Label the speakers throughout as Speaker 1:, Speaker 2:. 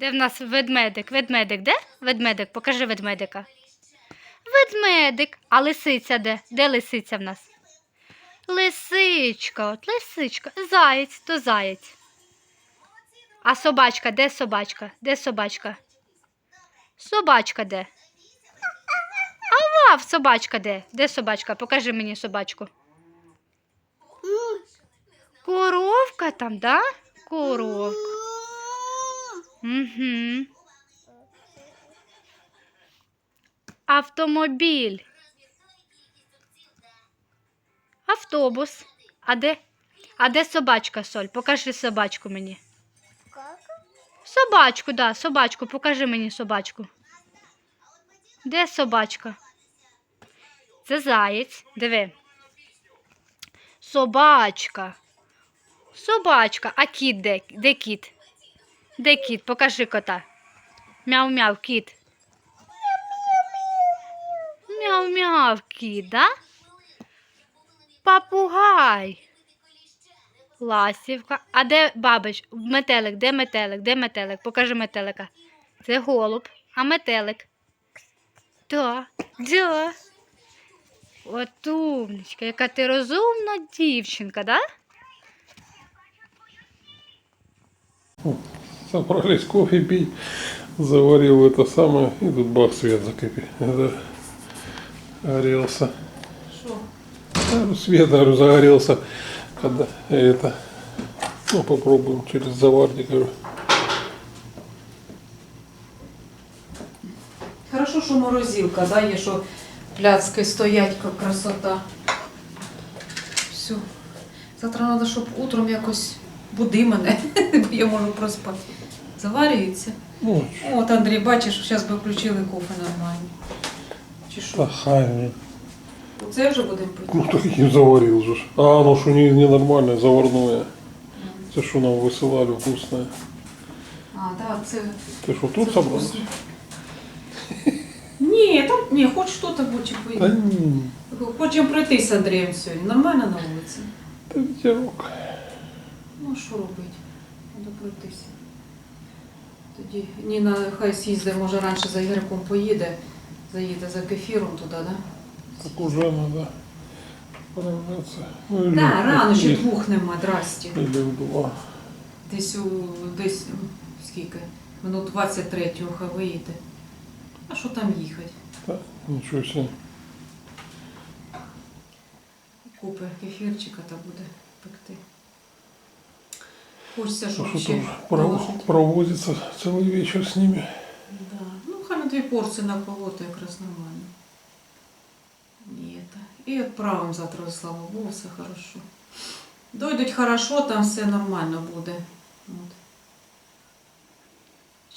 Speaker 1: Де в нас ведмедик? Ведмедик, де? Ведмедик, покажи ведмедика. Ведмедик. А лисиця де? Де лисиця в нас? Лисичка, от лисичка. Заєць, то заєць. А собачка, де собачка? Де собачка? Собачка де? А вав, собачка де? Де собачка? Покажи мені собачку. Коровка там, да? Коровка. Угу. Автомобіль. Автобус. А де? А де собачка, Соль? Покажи собачку мені. Собачку, да, собачку, покажи мені собачку. Де собачка? Це заєць. Диви. Собачка. Собачка. А кіт де? Де кіт? Де кіт? Покажи кота. Мяу-мяу, кіт. Мяу-мяу, кіт, да? Папугай. Ласівка. А де бабич? Метелик, де метелик? Де метелик? Покажи метелика. Це голуб, а метелик. Да, да. От умничка, яка ти розумна дівчинка, да?
Speaker 2: Собрались кофе пить, заварил это самое, и тут бах, свет закипел. Загорелся.
Speaker 3: Що?
Speaker 2: А, Свет, говорю, загорелся, когда это, ну попробуем через заварник, говорю.
Speaker 3: Хорошо, що морозилка, да, є, що пляцки стоять, як красота. Все. Завтра треба, щоб утром якось буди мене, бо я можу проспати. Заварюється.
Speaker 2: Ну,
Speaker 3: От, Андрій, бачиш, зараз би включили кофе нормально. Чи що?
Speaker 2: ахай,
Speaker 3: Оце вже будемо пити.
Speaker 2: ну так и заварил же. ж. А оно что не, ненормальное, заварное. Это что нам высылали вкусное.
Speaker 3: А, так, це.
Speaker 2: Ты что,
Speaker 3: це
Speaker 2: тут собрался?
Speaker 3: вкусно. Ні, там, ні, хоч що там хоче
Speaker 2: Да
Speaker 3: поїти.
Speaker 2: не,
Speaker 3: Хочемо пройти з Андрієм сьогодні. Нормально на вулиці?
Speaker 2: это ветерок.
Speaker 3: Ну, що робити? Треба пройтися. Тоді Ніна хай з'їздить, може раніше за Ігорком поїде, заїде за кефіром туди, так? Да?
Speaker 2: Так уже надо поравняться. Ну, или,
Speaker 3: Так, рано ще двох нема, здрасті.
Speaker 2: два.
Speaker 3: Десь у десь скільки? Минут 23-го хай виїде. А що там їхати?
Speaker 2: Да, ничего себе.
Speaker 3: Купи кефірчика та буде пекти. Хочеться,
Speaker 2: Ну,
Speaker 3: щоб
Speaker 2: что
Speaker 3: ще
Speaker 2: тоже пров-
Speaker 3: положити.
Speaker 2: провозится целый вечер с ними.
Speaker 3: Да. Ну, хай на дві порції наколоти якраз нормально. І, это. і відправимо завтра, слава Богу, все хорошо. Дойдуть хорошо, там все нормально буде. От.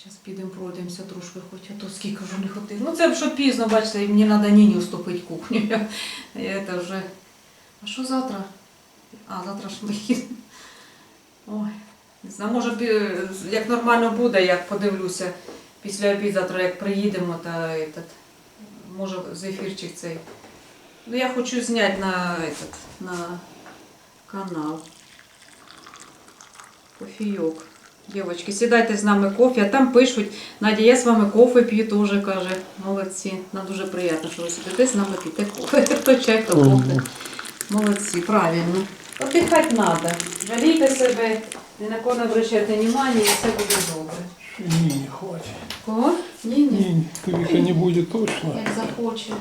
Speaker 3: Зараз підемо пройдемося трошки, хоч а то скільки вже не ходив. Ну це вже пізно, бачите, мені треба Ніні уступити кухню. Я, я це вже... А що завтра? А, завтра ж ми їдемо. Ой, не знаю, може, як нормально буде, як подивлюся. Після обід завтра як приїдемо, та этот, може зефірчик цей. Ну я хочу зняти на, этот, на канал. Кофійок. Дівчатки, сідайте з нами кофе, а там пишуть, Надя, я з вами кофе п'ю теж, каже. Молодці. Нам дуже приємно, що ви сидите з нами п'єте кофе. Хто чай, хто кофе. Молодці, правильно. Отдихати треба. Жалійте себе, ні на кого не обращайте внимання і все буде добре.
Speaker 2: Не, не хватит.
Speaker 3: Кого? Ні, ні.
Speaker 2: Не, Твика не будет точно.
Speaker 3: Як захоче.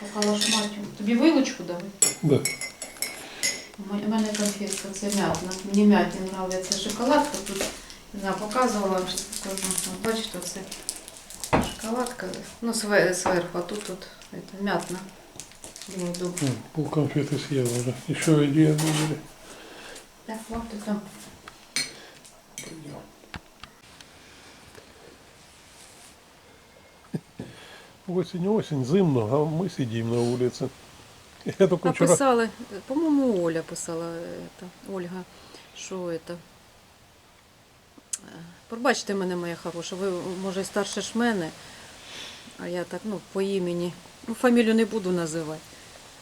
Speaker 3: Покалашматю. Тобі вилочку дали?
Speaker 2: Да.
Speaker 3: У мене конфетка, це м'ятна. Мені м'ятні нравиться шоколадка. Тут не знаю, показувала вам щось покажу. От Бачите, це шоколадка. Ну, све- зверху, а тут тут это, м'ятна. Думаю, добре.
Speaker 2: Ну, Пол конфеты съел уже. Еще идея были.
Speaker 3: Так, вот ти там.
Speaker 2: Пойдем. Осень, осень, зимно, а мы сидим на улице. Я только вчера...
Speaker 3: Написали, по-моєму, Оля писала, это, Ольга, що це. Пробачте мене, моя хороша, ви, може, старше ж мене, а я так, ну, по імені. Ну, фамілію не буду називати.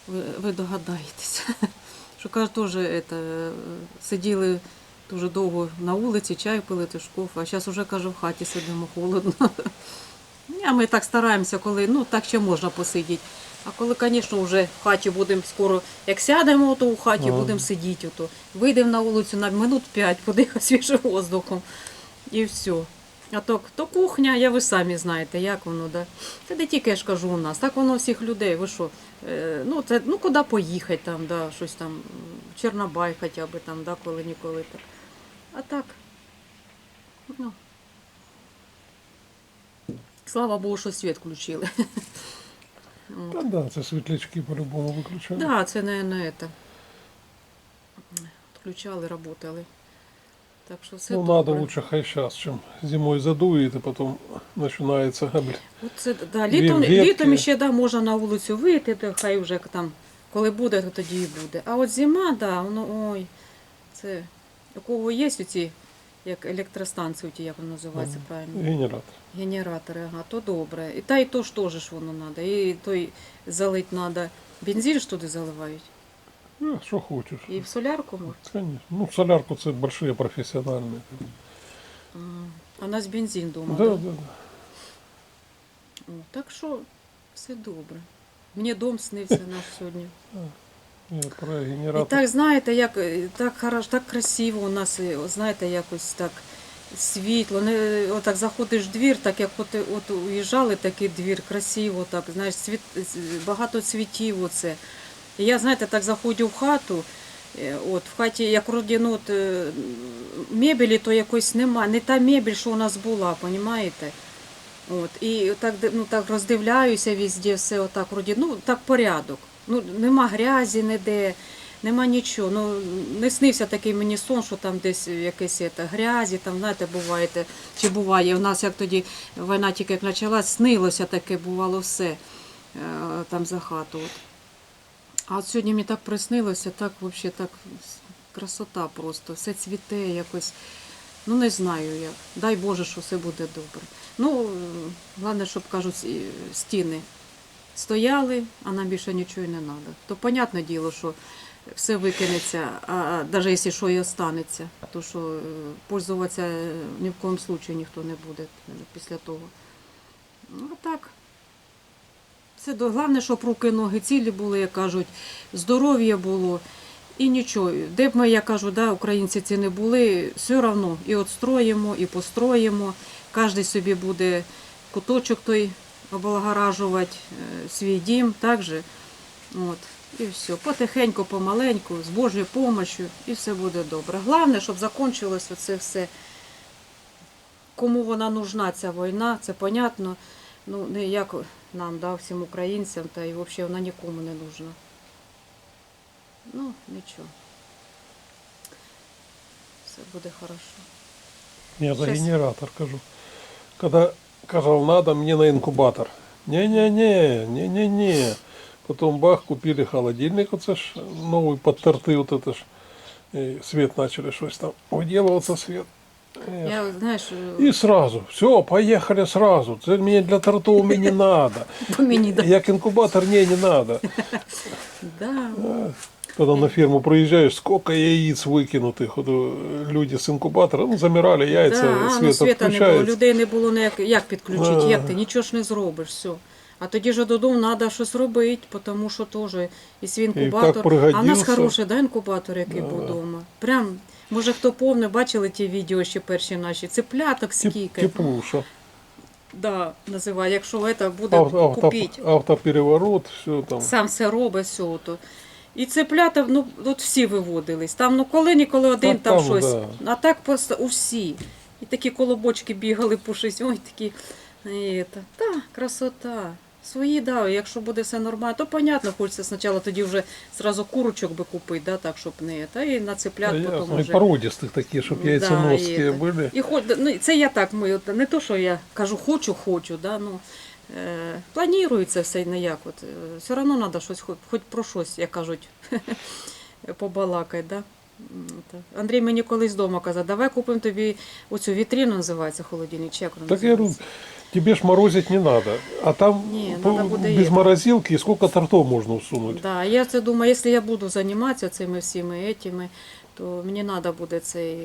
Speaker 3: Ви, ви догадаєтеся. Що каже, теж это, сиділи Дуже довго на вулиці чай пили, тишков, а зараз вже каже, в хаті сидимо холодно. А ми так стараємося, коли ну так ще можна посидіти. А коли, звісно, вже в хаті будемо скоро, як сядемо, то у хаті
Speaker 2: Ага.
Speaker 3: будемо сидіти, то вийдемо на вулицю на минут п'ять, подихати свіжим воздухом і все. А то, то кухня, я ви самі знаєте, як воно, да? Це не тільки я ж кажу у нас, так воно у всіх людей. Ви що? Е, ну, це, ну куди поїхати там, да, щось там, Чорнобай хоча б там, да, коли-ніколи так. А так. Ну. Слава Богу, що світ включили. От.
Speaker 2: Да, це світлячки по-любому виключають.
Speaker 3: Да, це не, не это. Включали, работали. Так що все
Speaker 2: ну,
Speaker 3: добре.
Speaker 2: надо лучше хай сейчас, чем зимой задует, и потом начинается габель.
Speaker 3: От це, да, літом,
Speaker 2: ветки.
Speaker 3: літом ще да, можна на вулицю вийти, то хай вже там, коли буде, то тоді і буде. А от зима, да, воно, ой, це, у кого є ці, як електростанції, ті, як вони називаються правильно?
Speaker 2: Генератор.
Speaker 3: Генератори, ага, то добре. І та і то ж теж ж воно треба. І той залить треба. Бензин ж туди заливають.
Speaker 2: Ну, что хочешь.
Speaker 3: І в солярку можна.
Speaker 2: Конечно. Ну, солярку это большие профессиональные.
Speaker 3: А у нас бензин вдома.
Speaker 2: Да,
Speaker 3: да?
Speaker 2: да, да.
Speaker 3: О, так що все добре. Мені дом снився наш сьогодні.
Speaker 2: Я про
Speaker 3: І так, знаєте, як е, так хорошо, так красиво у нас, е, знаєте, якось так світло. Не, отак заходиш в двір, так як от, от уїжджали такий двір, красиво, так, знаєш, цвіт, з- багато цвітів оце. І я, знаєте, так заходжу в хату, е, от, в хаті, як вроді, ну, от, е, мебелі то якось нема, не та мебель, що у нас була, понімаєте? От, і так, ну, так роздивляюся везде, все отак, вроді, ну, так порядок. Ну, нема грязі ніде, нема нічого. Ну, не снився такий мені сон, що там десь якесь грязі, там, знаєте, буває, чи буває. У нас як тоді війна тільки як почалась, снилося таке, бувало все е, там за хату. От. А от сьогодні мені так приснилося, так взагалі так красота просто, все цвіте якось. Ну не знаю як. Дай Боже, що все буде добре. Ну, головне, щоб кажуть, стіни стояли, а нам більше нічого і не треба. То понятне діло, що все викинеться, а навіть якщо що і останеться, то що е, пользуватися е, ні в коєму случаю ніхто не буде після того. Ну, а так. Це головне, щоб руки, ноги цілі були, як кажуть, здоров'я було. І нічого, де б ми, я кажу, да, українці ці не були, все одно і отстроїмо, і построїмо. Кожен собі буде куточок той облагоражувати, е, свій дім, так же. От. І все. Потихеньку, помаленьку, з Божою допомогою, і все буде добре. Головне, щоб закінчилось оце все. Кому вона нужна, ця війна, це понятно. Ну, не як нам, да, всім українцям, та і взагалі вона нікому не нужна. Ну, нічого. Все буде хорошо.
Speaker 2: Я за
Speaker 3: Щас.
Speaker 2: генератор кажу. Когда сказал, надо мне на инкубатор. Не-не-не, не-не-не. Потом бах, купили холодильник, оце ж новый под торты, вот это ж. И свет начали щось там выделываться свет. Э,
Speaker 3: Я, знаєш, е,
Speaker 2: И сразу, все, поехали сразу. Це мне для тортов мне не надо.
Speaker 3: по мені да.
Speaker 2: Як инкубатор, не, не надо.
Speaker 3: Да.
Speaker 2: Когда на ферму приезжаешь, сколько яиц выкинутых. Вот, э, люди с инкубатора, ну, замирали яйца,
Speaker 3: да, а, ну,
Speaker 2: свет
Speaker 3: світа не було,
Speaker 2: отключается.
Speaker 3: людей не було ніяк, як підключити,
Speaker 2: Да.
Speaker 3: як ти, нічого ж не зробиш, все. А тоді ж додому треба щось робити, тому що теж і свій інкубатор.
Speaker 2: так
Speaker 3: а в нас
Speaker 2: пригодився.
Speaker 3: хороший да, інкубатор, який був вдома. Прям, може хто повне, бачили ті відео ще перші наші, цепляток скільки.
Speaker 2: Теплуша.
Speaker 3: Да, називає, якщо це буде
Speaker 2: Авто,
Speaker 3: купити.
Speaker 2: автопереворот, все там.
Speaker 3: Сам все робить, все то. І цеплята, ну, от всі виводились. Там, ну, коли ніколи один
Speaker 2: Та
Speaker 3: там,
Speaker 2: там,
Speaker 3: щось.
Speaker 2: да.
Speaker 3: А так просто усі. І такі колобочки бігали пушись, ой, такі. Це. Та, красота. Свої, да, якщо буде все нормально, то понятно, хочеться спочатку тоді вже зразу курочок би купити, да, так, щоб не. Та і на цеплят
Speaker 2: Да,
Speaker 3: потім
Speaker 2: ясно. И
Speaker 3: вже.
Speaker 2: породистых такие, чтобы
Speaker 3: Да,
Speaker 2: яйценосские
Speaker 3: и это.
Speaker 2: были.
Speaker 3: І хоч, ну, це я так, ми, от, не то, що я кажу, хочу, хочу, да, ну, е, планується все ніяк. От, е, все одно треба щось, хоч, хоч про щось, як кажуть, побалакати. Да? М, так. Андрій мені колись вдома казав, давай купимо тобі оцю вітрину, називається холодильник, чи як вона
Speaker 2: Так я говорю,
Speaker 3: називається?
Speaker 2: тебе ж морозить не надо. А там
Speaker 3: Не,
Speaker 2: по-
Speaker 3: надо буде
Speaker 2: без
Speaker 3: їхати.
Speaker 2: морозилки сколько тортов можно всунуть.
Speaker 3: Да, я це думаю, якщо я буду займатися цими всіми етими, то мені треба буде цей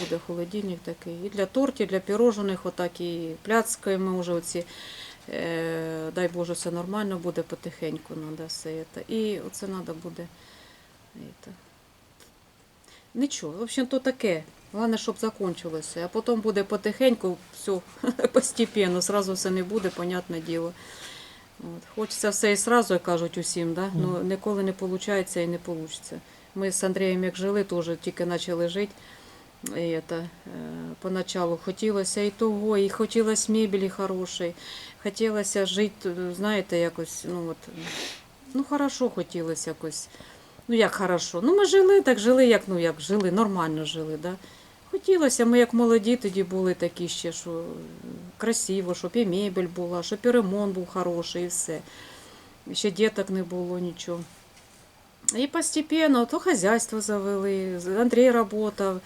Speaker 3: буде холодильник такий. І для тортів, для пірожених, отак і пляцкаємо вже оці. Е, дай Боже, все нормально буде потихеньку треба все це. І оце треба буде. Это. Нічого, в общем, то таке. Головне, щоб закінчилося. А потім буде потихеньку, все, постепенно, сразу все не буде, понятне діло. От. Хочеться все і сразу, як кажуть усім, да? ну ніколи не виходить і не вийде. Ми з Андрієм як жили, теж тільки почали жити. І это, е, поначалу хотілося і того, і хотілося мебелі хорошої, хотілося жити, е, знаєте, якось, ну от, ну хорошо хотілося якось. Ну як хорошо. Ну ми жили, так жили, як ну як жили, нормально жили. Да? Хотілося, ми як молоді тоді були такі ще, що красиво, щоб і мебель була, щоб і ремонт був хороший, і все. Ще діток не було нічого. І постепенно то хазяйство завели, Андрій працював.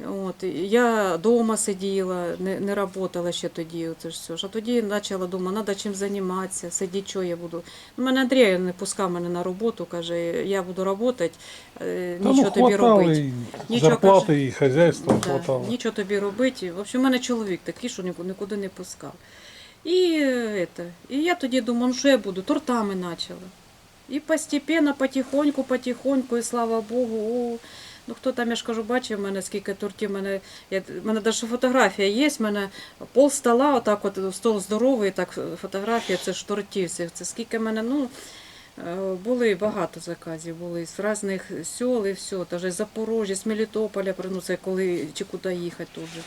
Speaker 3: От, я вдома сиділа, не, не працювала ще тоді. Оце ж все. А тоді почала думати, треба чим займатися, сидіти, що я буду. Ну, мене Андрій не пускав мене на роботу, каже, я буду працювати, е,
Speaker 2: Та
Speaker 3: нічого
Speaker 2: ну
Speaker 3: тобі робити. Нічого,
Speaker 2: зарплати, і хазяйства
Speaker 3: Да,
Speaker 2: хватало.
Speaker 3: нічого тобі робити. В общем, у мене чоловік такий, що нікуди, не пускав. І, е, это, і я тоді думаю, ну що я буду? Тортами почала. І постепенно, потихоньку, потихоньку, і слава Богу, о, ну хто там, я ж кажу, бачив мене, скільки тортів, мене, я, мене навіть фотографія є, в мене пол стола, отак от, стол здоровий, так фотографія, це ж тортів, це, скільки мене, ну, Е, Були багато заказів, були з різних сел і все, навіть з Запорожжя, з Мелітополя приносять, коли чи куди їхати теж.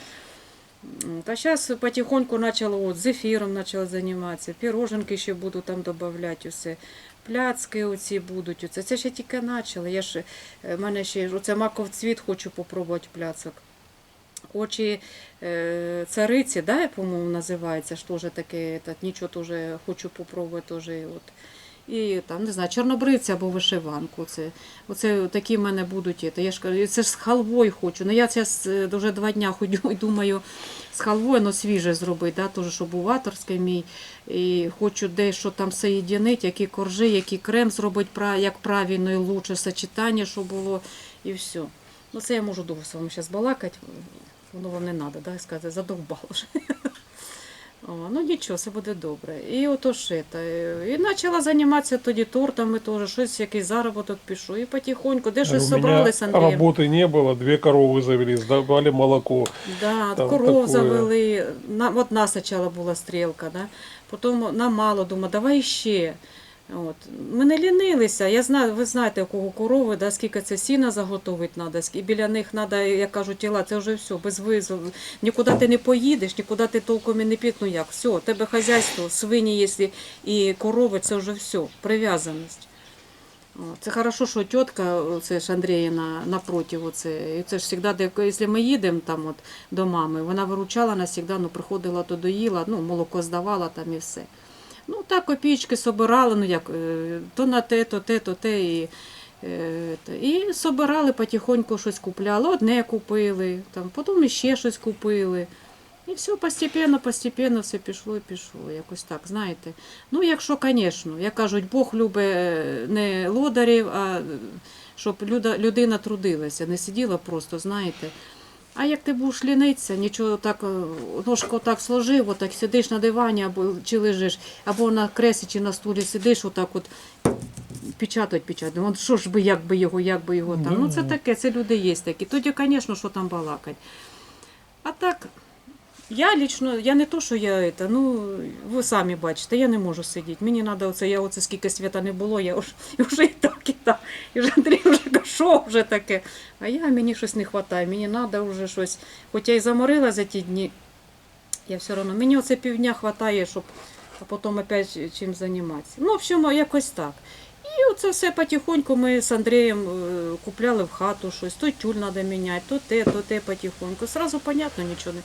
Speaker 3: Та зараз потихоньку почало от, з ефіром почала займатися, піроженки ще буду там додавати усе. Пляцки оці будуть. Оце. Це ще тільки почали. Я ж, е, мене ще оце маков цвіт хочу попробувати пляцок. Очі е, цариці, да, по-моєму, називається, ж теж таке, нічого теж хочу попробувати. Теж, от. І там, не знаю, чорнобривця або вишиванку. Це, оце такі в мене будуть. Це. Я ж кажу, це ж з халвою хочу. Ну я зараз вже два дня ходю і думаю, з халвою ну, свіже зробити, да, теж, щоб був аторський мій. І хочу дещо там соєдинити, які коржі, який крем зробити, як правильно і лучше сочетання, щоб було, і все. Ну це я можу довго з вами зараз балакати. Воно вам не треба, да, сказати, задовбало вже. О, ну нічого, все буде добре. І ото ж це. І почала займатися тоді тортами, теж, щось, якийсь заробіток пішов. І потихоньку, де щось
Speaker 2: У меня
Speaker 3: собрали з Андрієм.
Speaker 2: работы не было, две коровы завели, сдавали молоко.
Speaker 3: Да,
Speaker 2: Там
Speaker 3: коров
Speaker 2: такое.
Speaker 3: завели. На, одна спочатку була стрілка, да? потім нам мало, думаю, давай ще. От. Ми не лінилися. Я знаю, ви знаєте, у кого корови, да, скільки це сіна заготовити треба, і біля них треба, як кажуть, тіла, це вже все, без визову. Нікуди ти не поїдеш, нікуди ти толком і не підеш. Ну як, все, у тебе хазяйство, свині, і корови, це вже все, прив'язаність. Це хорошо, що тітка, це ж Андріїна напротив, оце, і це ж завжди, якщо ми їдемо там от, до мами, вона виручала нас завжди, ну, приходила, то доїла, ну, молоко здавала там і все. Ну, так копійки собирали, ну як, е, то на те, то те, то те. І, е, і собирали потихоньку щось купляли. Одне купили, там, потім ще щось купили. І все постепенно, постепенно все пішло і пішло. Якось так, знаєте. Ну, якщо, звісно, як кажуть, Бог любить е, не лодарів, а щоб людина трудилася, не сиділа просто, знаєте. А як ти будеш лінитися, нічого так, е, ножку так сложив, отак сидиш на дивані або чи лежиш, або на кресі чи на стулі сидиш, отак от печатать, печатать. От що ж би, як би його, як би його там. Ну це таке, це люди є такі. Тоді, звісно, що там балакать. А так, я лічно, я не то, що я это, ну, ви самі бачите, я не можу сидіти. Мені треба оце, я оце скільки свята не було, я вже, вже і так, і так. І вже Андрій вже що вже таке. А я мені щось не вистачає, мені треба вже щось. Хоча я й заморила за ті дні, я все одно, мені оце півдня вистачає, щоб а потім опять чим займатися. Ну, в общем, якось так. І оце все потихоньку ми з Андрієм е, купляли в хату щось, то тюль треба міняти, то те, то те потихоньку. Сразу, понятно, нічого не,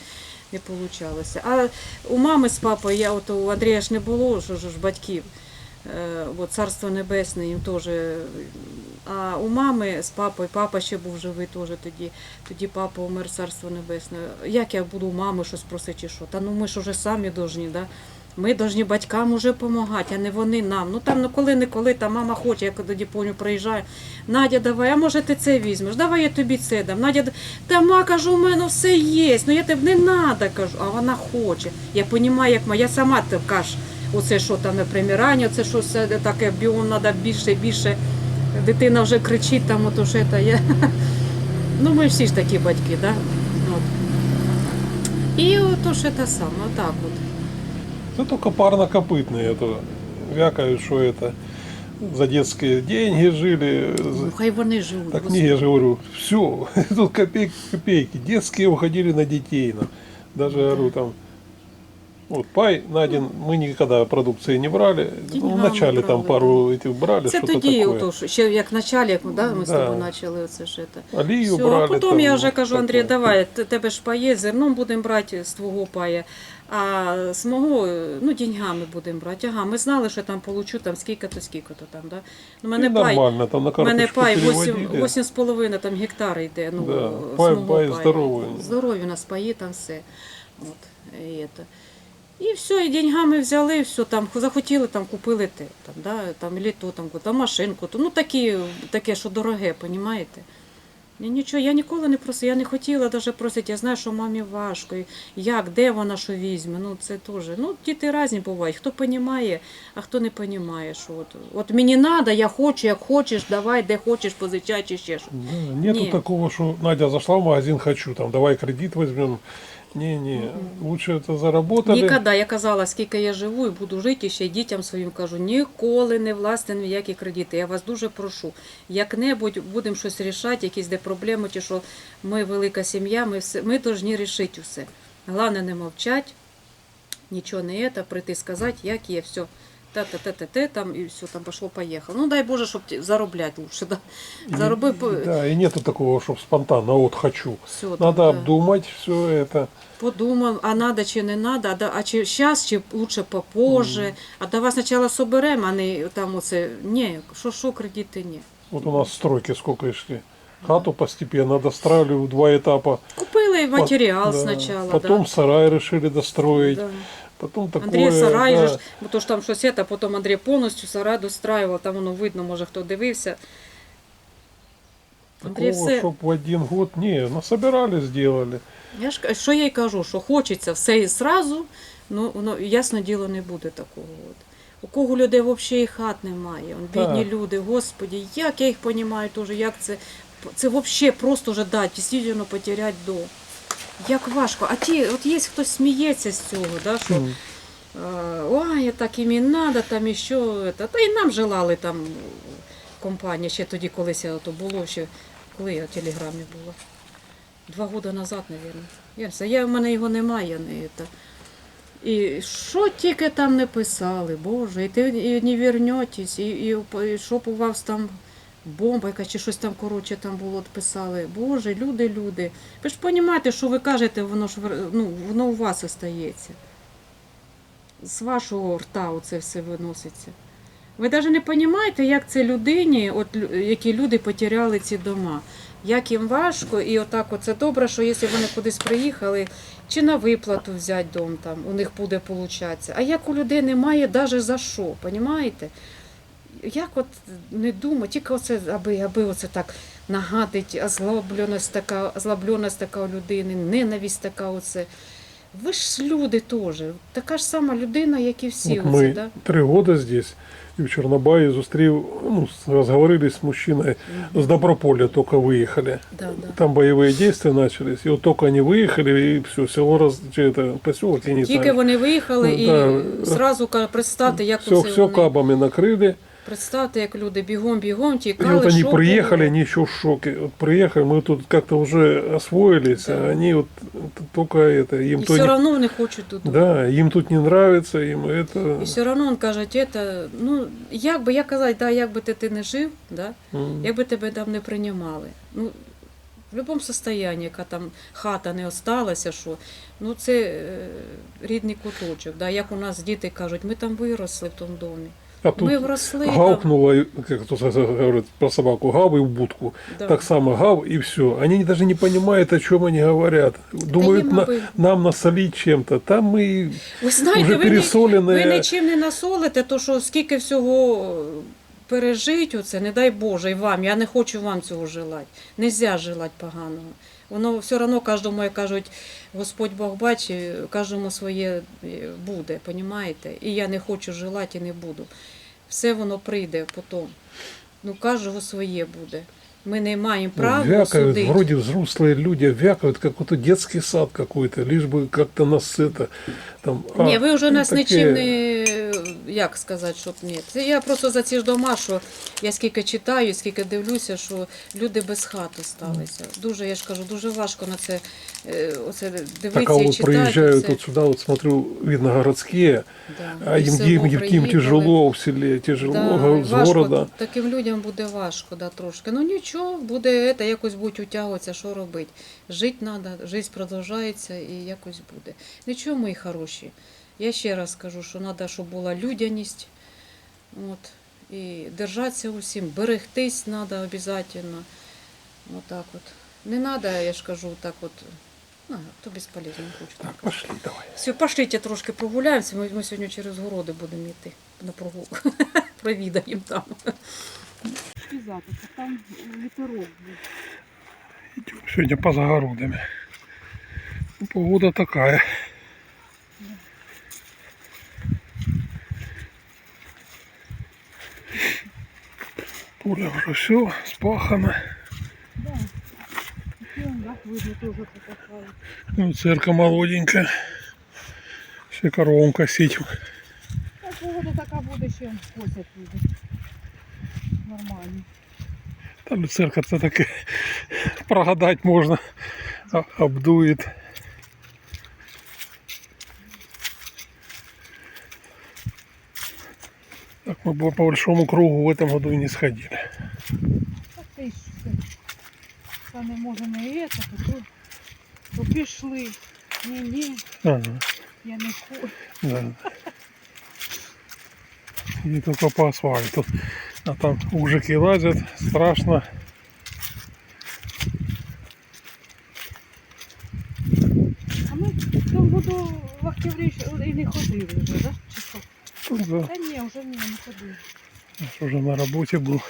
Speaker 3: не получалося. А у мами з папою, я от у Андрія ж не було, що ж батьків. Е, От царство небесне їм теж. А у мами з папою, папа ще був живий теж тоді. Тоді папа умер царство небесне. Як я буду у мами щось просити, чи що? Та ну ми ж уже самі повинні, да? Ми повинні батькам уже допомагати, а не вони нам. Ну там ну коли не коли, там мама хоче, я тоді помню, приїжджаю. Надя, давай, а може ти це візьмеш? Давай я тобі це дам. Надя, та ма, кажу, у мене все є. Ну я тебе не треба, кажу, а вона хоче. Я розумію, як моя сама така ж. Оце що там на примирання, це що все таке біом треба більше, більше. Дитина вже кричить там, ото ж це. Я... Ну ми всі ж такі батьки, да? І ото ж це саме, отак от.
Speaker 2: Это только парнокопытные это вякают, что это за детские деньги жили.
Speaker 3: Ну,
Speaker 2: за-
Speaker 3: хай вони живуть.
Speaker 2: Так
Speaker 3: Господи.
Speaker 2: не, я же говорю, все, тут копейки, копейки. Детские уходили на детей. на. Даже говорю там, вот пай, Надин, мы никогда продукции не брали. Ну,
Speaker 3: Деньгами
Speaker 2: вначале там
Speaker 3: брали,
Speaker 2: пару этих брали,
Speaker 3: Це
Speaker 2: что-то
Speaker 3: тоді,
Speaker 2: такое.
Speaker 3: ото, що ще як в началі, як да, ми з
Speaker 2: Да.
Speaker 3: тобою почали оце ж це.
Speaker 2: Алию
Speaker 3: Все,
Speaker 2: брали.
Speaker 3: а потім
Speaker 2: там,
Speaker 3: я вже
Speaker 2: ну,
Speaker 3: кажу, Андрій,
Speaker 2: такое.
Speaker 3: давай, т- тебе ж пає, зерном будемо брати з твого пає, а з мого, ну, деньгами будемо брати. Ага, ми знали, що там получу там скільки-то, скільки-то там, да. Ну,
Speaker 2: И
Speaker 3: мене пай,
Speaker 2: нормально, там на
Speaker 3: У мене
Speaker 2: карточку
Speaker 3: пай 8,
Speaker 2: переводили.
Speaker 3: 8,5 там гектар йде. Ну,
Speaker 2: Да,
Speaker 3: з
Speaker 2: пай-
Speaker 3: мого
Speaker 2: пай
Speaker 3: паю.
Speaker 2: здоровий.
Speaker 3: Здорові у нас паї там все. От, і, это. і все, і деньгами взяли, все, там захотіли, там купили те, там, да, там, літо, там, там, машинку, то, ну такі, таке, що дороге, понімаєте? Я нічого, я ніколи не просила, я не хотіла навіть просити, я знаю, що мамі важко, як, де вона що візьме, ну це теж. Ну, діти різні бувають, хто розуміє, а хто не розуміє, що от, от мені треба, я хочу, як хочеш, давай, де хочеш, позичай чи ще що.
Speaker 2: Да, нету
Speaker 3: Не.
Speaker 2: такого, что Надя зашла в магазин, хочу, там, давай кредит возьмем. Не-не, лучше це заработали.
Speaker 3: Ніколи, я казала, скільки я живу і буду жити, і ще й дітям своїм кажу, ніколи не власне ніякі кредити. Я вас дуже прошу. Як-небудь будемо щось рішати, якісь де проблеми, чи що ми велика сім'я, ми все, ми повинні рішити усе. Головне не мовчати, нічого не це, прийти сказати, як є, все Та-та-та-та-та, там і все, там пошло, поїхало. Ну дай Боже, щоб ті- заробляти лучше. Да. Заробив, по-
Speaker 2: Да, и нету такого, чтобы спонтанно, вот хочу.
Speaker 3: все. там,
Speaker 2: Надо
Speaker 3: да.
Speaker 2: обдумать все это.
Speaker 3: Подумав, а надо чи не надо, а, да- а чи зараз, чи лучше попозже. А давай спочатку соберемо, а не там оце. Ні, що що кредити, ні.
Speaker 2: Вот у нас стройки сколько шли. Хату постепенно достраивали в два этапа.
Speaker 3: Купили матеріал
Speaker 2: Да.
Speaker 3: спочатку.
Speaker 2: Потом
Speaker 3: да.
Speaker 2: сарай решили достроить.
Speaker 3: Да.
Speaker 2: Потом такое.
Speaker 3: Андрій сарай
Speaker 2: да.
Speaker 3: же бо то ж там щось це, потім Андрій повністю сарай достраював, там воно видно, може хто дивився. Андрій
Speaker 2: Такого,
Speaker 3: все.
Speaker 2: чтоб в один год, не, насобирали, сделали.
Speaker 3: Я ж що я й кажу, що хочеться все і зразу, ну воно ясно діло не буде такого. От. У кого людей взагалі і хат немає. Он, бідні
Speaker 2: Так.
Speaker 3: люди, господі, як я їх розумію теж, як це. Це взагалі просто вже да, дійсно потеряти дом. Як важко. А ті, от є хтось сміється з цього, да, що е, ой, так їм і треба, там і що. Та, та і нам желали там компанія ще тоді колись то було, ще коли я в телеграмі була. Два роки назад, мабуть. Я, я, в мене його немає. Не, це. І що тільки там не писали, Боже, і ти і не вернетесь, і, і, і щоб у вас там бомба яка чи щось там коротше там було писали. Боже, люди, люди. Ви ж розумієте, що ви кажете, воно ж ну, воно у вас остається. З вашого рта оце все виноситься. Ви навіть не розумієте, як це людині, от, які люди потеряли ці дома. Як їм важко, і отак от це добре, що якщо вони кудись приїхали, чи на виплату взяти дом там, у них буде получатися. А як у людей немає навіть за що, розумієте? Як от не думати, тільки оце, аби, аби оце так нагадить, озлобленість така, озлобленість така у людини, ненависть така оце. Ви ж люди теж, така ж сама людина, як і всі.
Speaker 2: Вот
Speaker 3: оце,
Speaker 2: мы
Speaker 3: да?
Speaker 2: три года здесь, и в Чернобае зустрів, ну, с- разговорились с мужчиной, с Доброполя только выехали.
Speaker 3: Да, да.
Speaker 2: Там боевые действия начались, и вот только они выехали, и все, село, раз, чи это, поселок, я не
Speaker 3: Тільки
Speaker 2: знаю.
Speaker 3: вони виїхали і
Speaker 2: Да.
Speaker 3: зразу ка- представте, як
Speaker 2: Все,
Speaker 3: оце
Speaker 2: все
Speaker 3: вони,
Speaker 2: кабами накрыли.
Speaker 3: представте, як люди бігом, бігом
Speaker 2: И
Speaker 3: тікали.
Speaker 2: вот они
Speaker 3: що
Speaker 2: приехали,
Speaker 3: було.
Speaker 2: они еще в шоке. Вот приехали, мы тут как-то уже освоились,
Speaker 3: Да.
Speaker 2: а они вот т- только это, им
Speaker 3: І
Speaker 2: то
Speaker 3: все
Speaker 2: не-
Speaker 3: одно вони хочуть додому.
Speaker 2: Да, им тут не нравится, им это...
Speaker 3: І все одно він каже, это, ну, як би я казала, да, як би ти, ти не жив, да,
Speaker 2: М.
Speaker 3: як би тебе там не приймали. Ну, в будь-якому стані, яка там хата не осталася, що, ну це е, рідний куточок. Да, як у нас діти кажуть, ми там виросли в тому домі.
Speaker 2: А тут
Speaker 3: Ми вросли.
Speaker 2: гавкнула, как тут говорят про собаку, гав и в будку.
Speaker 3: Да.
Speaker 2: Так само гав и все. Они даже не понимают, о чем они говорят. Думают,
Speaker 3: їм
Speaker 2: на- нам насолить чем-то. Там мы
Speaker 3: Ви знаєте,
Speaker 2: уже
Speaker 3: ви,
Speaker 2: пересоленные.
Speaker 3: ви нічим не насолите, то що скільки всього е, пережить оце, не дай Боже, і вам. Я не хочу вам цього желати. Нельзя желати поганого. Воно все одно кожному, як кажуть, Господь Бог бачить, кожному своє е, буде, понімаєте? І я не хочу желати і не буду. Все воно прийде потім. Ну, кожного своє буде. Ми не маємо права
Speaker 2: вякают,
Speaker 3: судити.
Speaker 2: вроде взрослые люди вякают, как какой-то детский сад какой-то, лишь бы как-то нас это там. а,
Speaker 3: Ні, ви вже
Speaker 2: ну,
Speaker 3: нас
Speaker 2: таке.
Speaker 3: нічим не як сказати, щоб ні. Це я просто за ці ж дома, що я скільки читаю, скільки дивлюся, що люди без хати сталися. Дуже, я ж кажу, дуже важко на це е, оце
Speaker 2: Так, а
Speaker 3: дивитися і
Speaker 2: вот
Speaker 3: читати.
Speaker 2: проезжают
Speaker 3: це.
Speaker 2: вот сюда, вот смотрю, видно городские,
Speaker 3: Да.
Speaker 2: а
Speaker 3: І
Speaker 2: им,
Speaker 3: в село
Speaker 2: им, им
Speaker 3: приїхали.
Speaker 2: тяжело в селе, тяжело
Speaker 3: Да,
Speaker 2: го-
Speaker 3: і
Speaker 2: с
Speaker 3: важко,
Speaker 2: города.
Speaker 3: Таким людям буде важко, да, трошки. Ну нічого, буде це, якось будуть утягуватися, що робити. Жити треба, життя продовжується і якось буде. Нічого, мої хороші. Я ще раз скажу, що треба, щоб була людяність. От, і держатися усім, берегтись треба обов'язково. Отак от. Не треба, я ж кажу, так от. Ну, то безполезно, не хочу.
Speaker 2: Так, пошли, давай.
Speaker 3: Все, пошліть, трошки прогуляємося. Ми, ми сьогодні через городи будемо йти на прогулку. Провідаємо там. Там вітерок
Speaker 2: Идем сегодня по загородами. Погода такая. Поле уже все спахано.
Speaker 3: покопали.
Speaker 2: Ну, церковь молоденькая. Все коровам косить.
Speaker 3: Погода така буде, ще косять люди. Нормально.
Speaker 2: Там церковь-то таки прогадать можно. А- Обдует. Так мы бы по большому кругу в этом году и не сходили.
Speaker 4: Так ти ж це. Та не може не це, то, то, то пішли. Ні, ні,
Speaker 2: Ага,
Speaker 4: я не хочу.
Speaker 2: да. И только по асфальту. А там ужики лазят, страшно.
Speaker 4: А ми в тому году в октябрі ще і не ходили вже, да? Чи що?
Speaker 2: Тут, да,
Speaker 4: Та ні, вже ні, не ходили.
Speaker 2: я ж уже на работе был.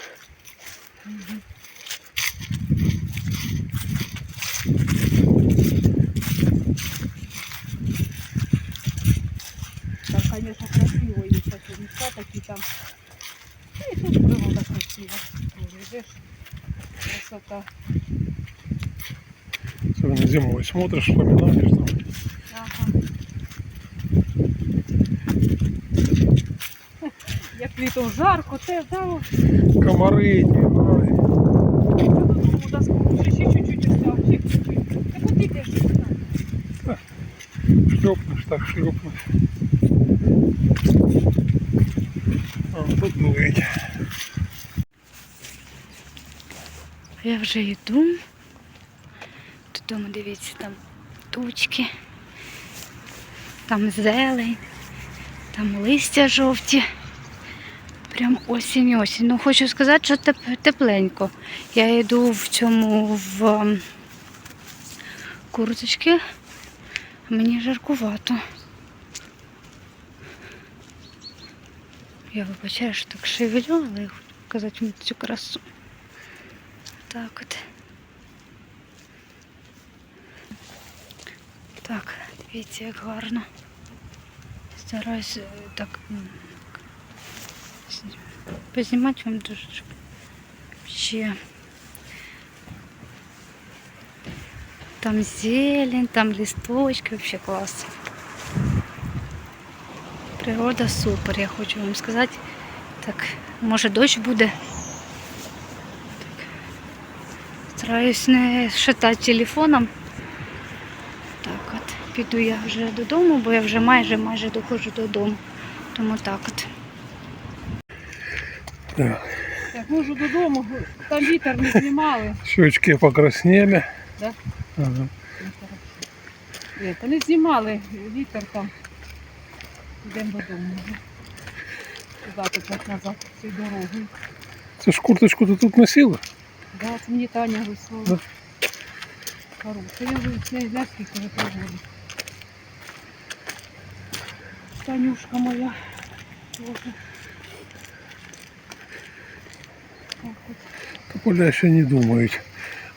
Speaker 2: Смотришь, вспоминаешь. Там.
Speaker 4: Ага. Як літом жарко, те, да, ще чуть-чуть ще чуть-чуть. Та куди йдеш?
Speaker 2: Шлепнешь, так шлепнешь. А, тут дует.
Speaker 1: Я вже йду. Додому дивіться, там тучки, там зелень, там листя жовті. Прям осінь-осінь. Ну, хочу сказати, що теп- тепленько. Я йду в цьому в ем, курточці, а мені жаркувато. Я вибачаю, що так шевелю, але я хочу показати цю красу. Так от. Так, дивіться, як гарно. Стараюсь е, так познімати вам дуже щоб ще. Там зелень, там листочки, вообще клас. Природа супер, я хочу вам сказати. Так, може дощ буде. Стараюсь не шатати телефоном. Так піду я вже додому, бо я вже майже майже доходжу додому. Тому так от.
Speaker 2: Да.
Speaker 4: Так, можу додому, там вітер не знімали.
Speaker 2: Щечки покраснели.
Speaker 4: Да?
Speaker 2: Ага.
Speaker 4: Ні, не знімали, вітер там. Йдемо додому. Сюди тут назад, цією дорогою.
Speaker 2: Це ж курточку ти тут носила?
Speaker 4: Да, це мені Таня вислала.
Speaker 2: Да.
Speaker 4: Хороша. Я вже не знаю, скільки вже проводить. Танюшка моя. Боже. Так от.
Speaker 2: Тополя еще не думают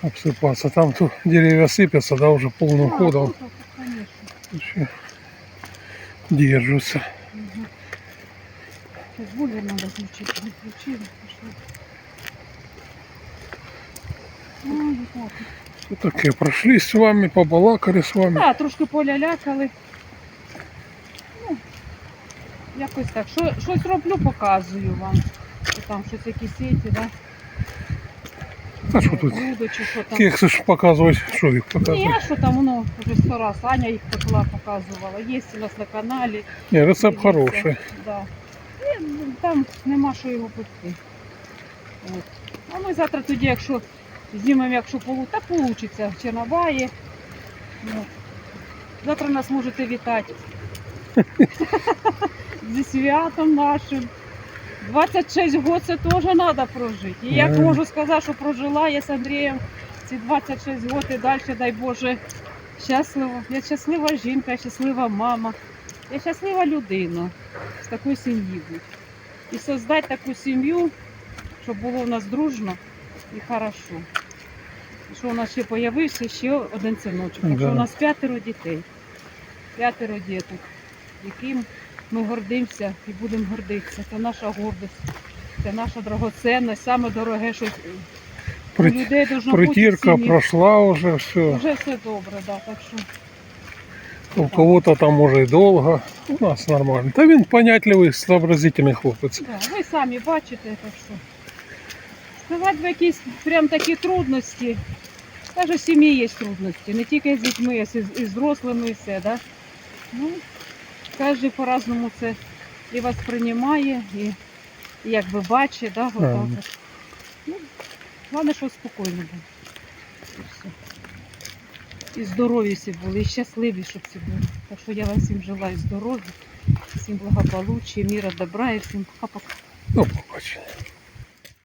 Speaker 2: обсыпаться. Там то деревья сыпятся, да, уже полным
Speaker 4: А,
Speaker 2: ходом.
Speaker 4: тут, Конечно.
Speaker 2: Еще держатся.
Speaker 4: Угу. Сейчас бульвар надо включить. Не включили. Так.
Speaker 2: Вот таке. Прошли с вами, побалакали с вами.
Speaker 4: Так, трошки полялякали. Ну, якось так. Що, щось роблю, показую вам. Що там щось якісь сіті, да?
Speaker 2: А що тут?
Speaker 4: Блюдо чи що там.
Speaker 2: Кексы ж показывать, что их
Speaker 4: Ні,
Speaker 2: показывать.
Speaker 4: а що там воно вже сто раз. Аня їх пекла, показувала. Є у нас на каналі.
Speaker 2: Не, рецепт
Speaker 4: Дивіться.
Speaker 2: хороший.
Speaker 4: Да. І, ну, там нема що його пекти. От. А ми завтра тоді, якщо знімемо, якщо полу, та получиться в Чорнобаї. От. Завтра нас можете вітати. Зі святом нашим. 26 років це теж треба прожити. І як
Speaker 2: Ага.
Speaker 4: можу сказати, що прожила я з Андрієм ці 26 років і далі, дай Боже, щаслива. Я щаслива жінка, я щаслива мама. Я щаслива людина з такої сім'ї бути. І создати таку сім'ю, щоб було в нас дружно і хорошо. І Що у нас ще з'явився ще один синочок. Так що у нас п'ятеро дітей. П'ятеро діток, яким ми гордимося і будемо гордитися. Це наша гордість, це наша драгоценність, саме дороге, що
Speaker 2: При-
Speaker 4: людей должно бути в
Speaker 2: Притирка
Speaker 4: сім'ї.
Speaker 2: прошла уже, все.
Speaker 4: Вже все добре, да, так що.
Speaker 2: У кого-то там уже и долго. У нас нормально. Та він понятливий, сообразительний хлопець.
Speaker 4: Да, ви самі бачите, так що. Сказати в якісь прям такі трудності. Навіть в сім'ї є трудності, не тільки з дітьми, а й з, і з дорослими і все, да? Ну, кожен по-разному це і вас приймає, і, і якби бачить, да, отак от. Ну, головне, що спокійно було. І все. І здорові всі були, і щасливі, щоб всі були. Так що я вам всім желаю здоров'я, всім благополуччя, міра, добра і всім пока-пока.
Speaker 2: Ну, побачення.